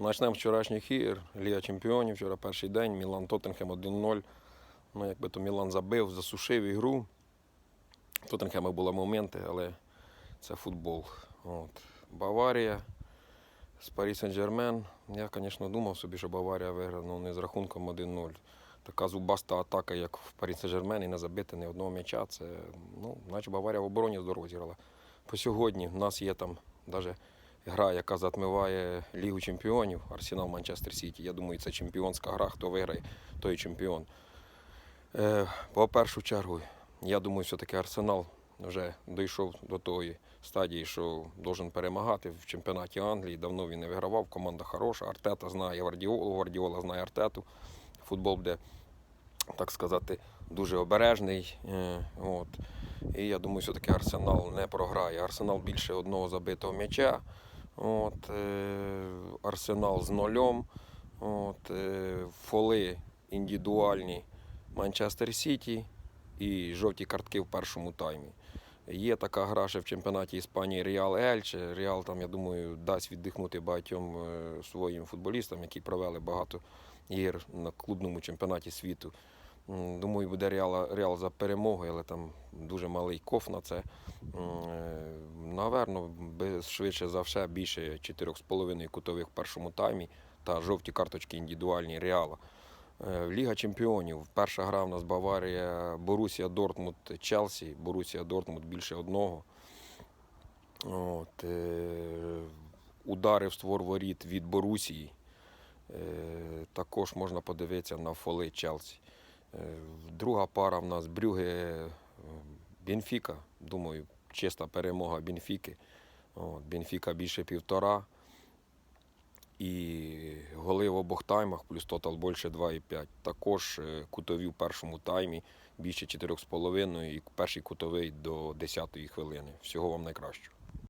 Почнемо з вчорашніх ігор. Ліга Чемпіонів, вчора перший день, Мілан Тоттенхем 1-0. Ну, якби то Мілан забив, засушив ігру. В Тоттенхема були моменти, але це футбол. От. Баварія з Парі Сен-Жермен. Я, звісно, думав собі, що Баварія виграє, але не з рахунком 1-0. Така зубаста атака, як в Парі Сен-Жермен, і не забити ні одного м'яча. Це, ну, наче Баварія в обороні здорово зіграла. По сьогодні в нас є там навіть гра, яка затмиває Лігу чемпіонів, Арсенал Манчестер Сіті. Я думаю, це чемпіонська гра. Хто виграє, той чемпіон. Е, по першу чергу, я думаю, все-таки Арсенал вже дійшов до тої стадії, що должен перемагати в чемпіонаті Англії. Давно він не вигравав. Команда хороша. Артета знає Гвардіолу, Гвардіола знає Артету. Футбол буде, так сказати, дуже обережний. Е, От. І я думаю, все-таки Арсенал не програє. Арсенал більше одного забитого м'яча. От, е, Арсенал з нульом. От, е, фоли індивідуальні Манчестер Сіті і жовті картки в першому таймі. Є така гра ще в чемпіонаті Іспанії Реал Ельче. Реал там, я думаю, дасть віддихнути багатьом е, своїм футболістам, які провели багато ігор на клубному чемпіонаті світу. Думаю, буде Реал, Реал за перемогою, але там дуже малий коф на це. Е, Наверно, швидше за все більше 4,5 кутових в першому таймі та жовті карточки індивідуальні Реала. Е, Ліга чемпіонів. Перша гра в нас Баварія, Борусія Дортмунд, Челсі. Борусія Дортмунд більше одного. От, е, удари в створ воріт від Борусії. Також можна подивитися на фоли Челсі. Е, друга пара в нас Брюге е, Бенфіка. Думаю, чиста перемога Бенфіки. От, Бенфіка більше півтора. І голи в обох таймах, плюс тотал більше 2,5. Також е, кутові в першому таймі більше 4,5 і перший кутовий до 10-ї хвилини. Всього вам найкращого.